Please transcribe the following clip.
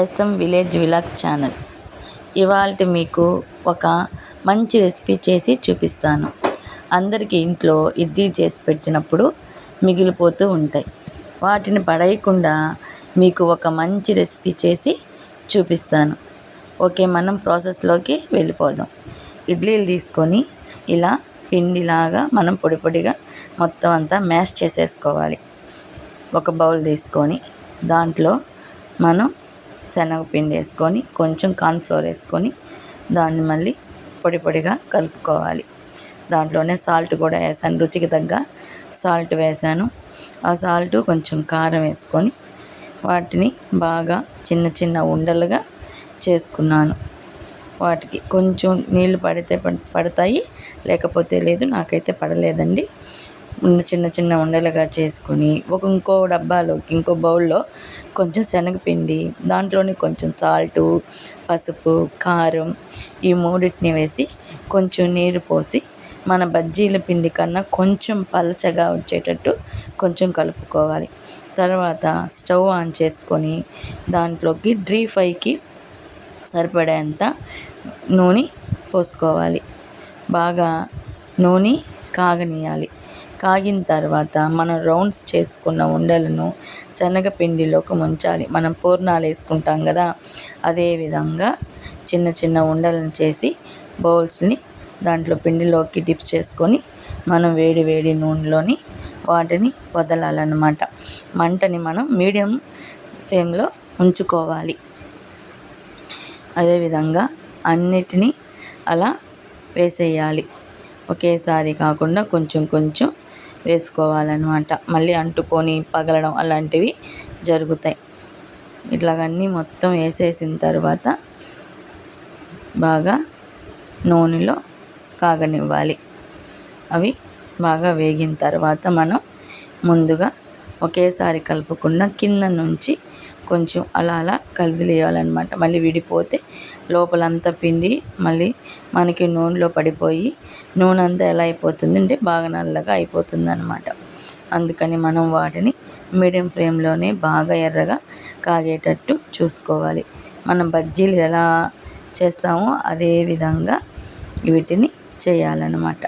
S M village vlog channel. ఇవాళ మీకు ఒక మంచి రెసిపీ చేసి చూపిస్తాను. అందరికీ ఇంట్లో ఇడ్లీ చేసి పెట్టినప్పుడు మిగిలిపోతూ ఉంటాయి. వాటిని పడేయకుండా మీకు ఒక మంచి రెసిపీ చేసి చూపిస్తాను. ఓకే మనం ప్రాసెస్లోకి వెళ్ళిపోదాం. ఇడ్లీలు తీసుకొని ఇలా పిండిలాగా మనం పొడి పొడిగా మొత్తం అంతా మ్యాష్ చేసేసుకోవాలి. ఒక బౌల్ తీసుకొని దాంట్లో మనం శనగపిండి వేసుకొని కొంచెం కార్న్ఫ్లోర్ వేసుకొని దాన్ని మళ్ళీ పొడి పొడిగా కలుపుకోవాలి. దాంట్లోనే సాల్ట్ కూడా వేసాను రుచికి తగ్గ సాల్ట్ వేసాను. ఆ సాల్ట్ కొంచెం కారం వేసుకొని వాటిని బాగా చిన్న చిన్న ఉండలుగా చేసుకున్నాను. వాటికి కొంచెం నీళ్ళు పడితే పడతాయి లేకపోతే లేదు నాకైతే పడలేదండి. చిన్న చిన్న ఉండలుగా చేసుకుని ఒక ఇంకో డబ్బాలో ఇంకో బౌల్లో కొంచెం శనగపిండి దాంట్లోనే కొంచెం సాల్టు పసుపు కారం ఈ మూడింటిని వేసి కొంచెం నీరు పోసి మన బజ్జీల పిండి కన్నా కొంచెం పలచగా వచ్చేటట్టు కొంచెం కలుపుకోవాలి. తర్వాత స్టవ్ ఆన్ చేసుకొని దాంట్లోకి డ్రీ ఫ్రైకి సరిపడేంత నూనె పోసుకోవాలి. బాగా నూనె కాగనీయాలి. కాగిన తర్వాత మనం రౌండ్స్ చేసుకున్న ఉండలను శనగపిండిలోకి ముంచాలి. మనం పూర్ణాలు వేసుకుంటాం కదా అదేవిధంగా చిన్న చిన్న ఉండలను చేసి బౌల్స్ని దాంట్లో పిండిలోకి డిప్స్ చేసుకొని మనం వేడి వేడి నూనెలోని వాటిని వదలాలన్నమాట. మంటని మనం మీడియం ఫ్లేమ్లో ఉంచుకోవాలి. అదేవిధంగా అన్నిటినీ అలా వేసేయాలి. ఒకేసారి కాకుండా కొంచెం కొంచెం వేసుకోవాలన్నమాట. మళ్ళీ అంటుకొని పగలడం అలాంటివి జరుగుతాయి. ఇట్లాగన్నీ మొత్తం వేసేసిన తర్వాత బాగా నూనెలో కాగనివ్వాలి. అవి బాగా వేగిన తర్వాత మనం ముందుగా ఒకేసారి కలుపుకున్న కింద నుంచి కొంచెం అలా అలా కదిలియాలన్నమాట మళ్ళీ విడిపోతే లోపలంతా పిండి మళ్ళీ మనకి నూనెలో పడిపోయి నూనె అంతా ఎలా అయిపోతుంది అంటే బాగా నల్లగా అయిపోతుంది అనమాట అందుకని మనం వాటిని మీడియం ఫ్లేమ్లోనే బాగా ఎర్రగా కాగేటట్టు చూసుకోవాలి. మనం బజ్జీలు ఎలా చేస్తామో అదే విధంగా వీటిని చేయాలన్నమాట.